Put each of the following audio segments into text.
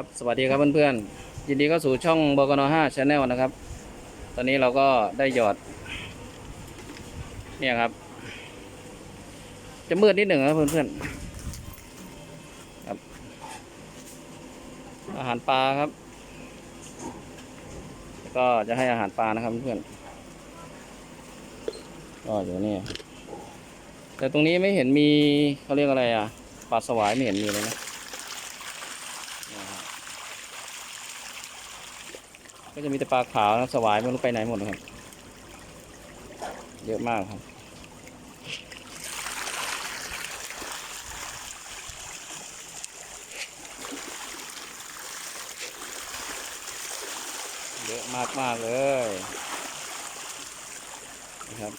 ครับ สวัสดีครับเพื่อนๆ ยินดีเข้าสู่ช่องบกน5 Channel นะครับ ตอนนี้เราก็ได้หยอด เนี่ยครับ จะมืดนิดหนึ่งนะเพื่อนๆ ครับ อาหารปลาครับ ก็จะให้อาหารปลานะครับเพื่อนก็อยู่นี่แต่ตรงนี้ไม่เห็นมีเขาเรียกอะไรอะปลาสวายไม่เห็นมีเลยนะ ก็จะมีแต่ปลาขาวนะสวายไม่รู้ไปไหนหมดนะครับ เยอะมากครับ เยอะมากมากเลยนะครับ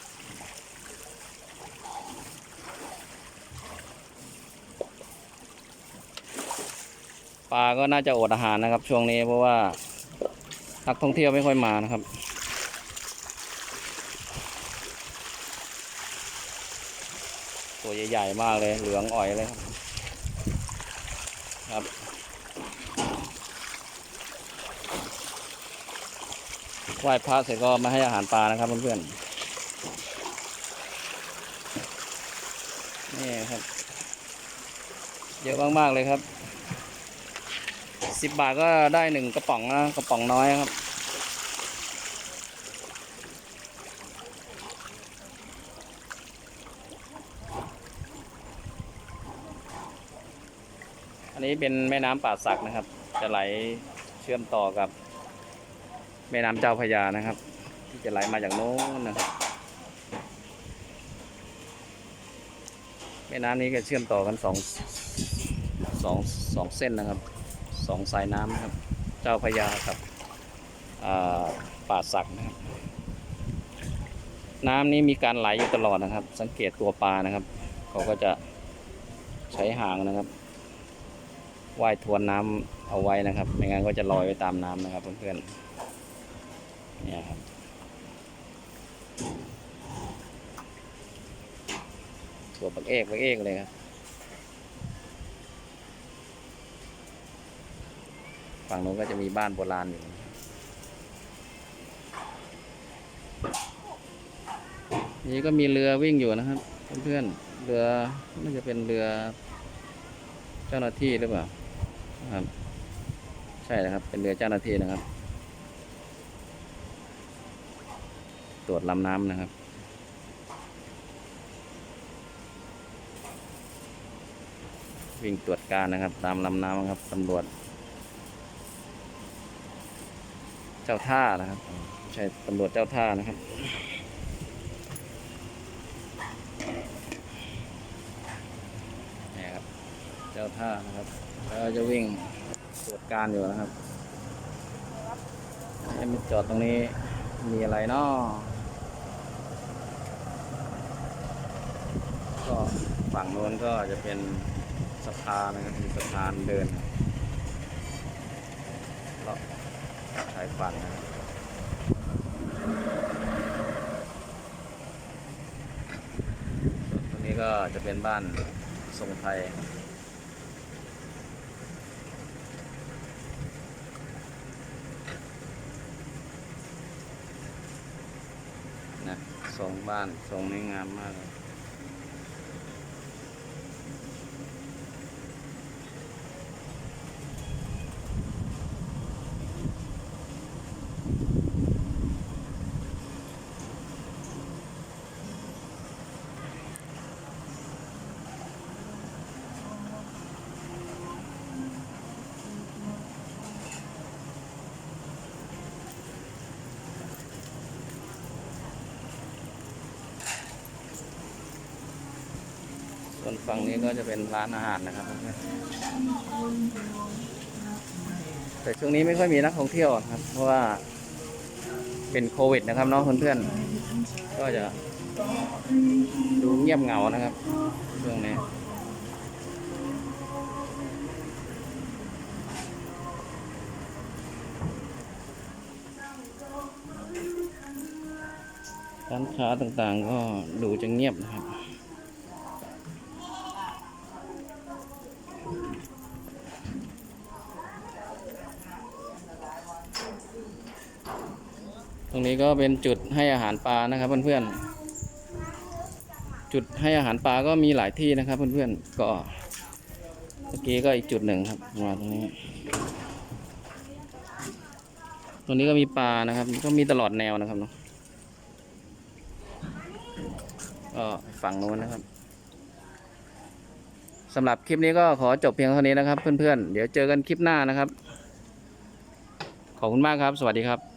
ปลาก็น่าจะอดอาหารนะครับ ช่วงนี้เพราะว่า นักท่องเที่ยวไม่ค่อยมานะครับ ตัวใหญ่ๆมากเลย เหลืองอ่อยเลยครับครับไหว้พระเสร็จก็มาให้อาหารปลานะครับเพื่อนๆนี่ครับ เยอะมากๆเลยครับ สิบบาทก็ได้หนึ่งกระป๋องนะกระป๋องน้อยครับ อันนี้เป็นแม่น้ำป่าสักนะครับ จะไหลเชื่อมต่อกับ แม่น้ำเจ้าพระยานะครับ ที่จะไหลมาจากโน้นนะครับแม่น้ำนี้ก็เชื่อมต่อกันสองสองสองเส้นนะครับ สองสายน้ำนะครับ เจ้าพระยากับอ่าป่าสักนะครับ น้ำนี้มีการไหลอยู่ตลอดนะครับ สังเกตตัวปลานะครับ เขาก็จะใช้หางนะครับว่ายทวนน้ำเอาไว้นะครับ ไม่งั้นก็จะลอยไปตามน้ำนะครับเพื่อนๆเนี่ยครับตัวปักเอกปักเอกเลยครับ ฝั่งนู้นก็จะมีบ้านโบราณอยู่นี่ก็มีเรือวิ่งอยู่นะครับ เพื่อนๆเรือน่าจะเป็นเรือ เจ้าหน้าที่หรือเปล่าครับ ใช่นะครับ เป็นเรือเจ้าหน้าที่นะครับ ตรวจลำน้ำนะครับวิ่งตรวจการนะครับ ตามลำน้ำครับตำรวจ เจ้าท่านะครับ ใช่ตำรวจเจ้าท่านะครับนี่ครับ เจ้าท่านะครับแล้วจะวิ่งตรวจการอยู่นะครับให้มันจอดตรงนี้มีอะไรเนาะก็ฝั่งโน้นก็จะเป็นสะพานนะครับมีสะพานเดินเลาะ ชายฝั่งนะครับตรงนี้ก็จะเป็นบ้านทรงไทยนะทรงบ้านทรงนี้งามมากเลย ส่วนฝั่งนี้ก็จะเป็นร้านอาหารนะครับ แต่ช่วงนี้ไม่ค่อยมีนักท่องเที่ยวครับ เพราะว่าเป็นโควิดนะครับเน้องเพื่อนๆก็จะดูเงียบเหงานะครับช่วงนี้ร้านค้าต่างๆก็ดูจะเงียบนะครับ รงนี้ก็เป็นจุดให้อาหารปลานะครับเพื่อนๆ จุดให้อาหารปลาก็มีหลายที่นะครับเพื่อนๆ ก็เมื่อกี้ก็อีกจุดหนึ่งครับมาตรงนี้ ตรงนี้ก็มีปลานะครับ ก็มีตลอดแนวนะครับเนาะ ก็ฝั่งโน้นนะครับสำหรับคลิปนี้ก็ขอจบเพียงเท่านี้นะครับ เพื่อนๆ เดี๋ยวเจอกันคลิปหน้านะครับ ขอบคุณมากครับ สวัสดีครับ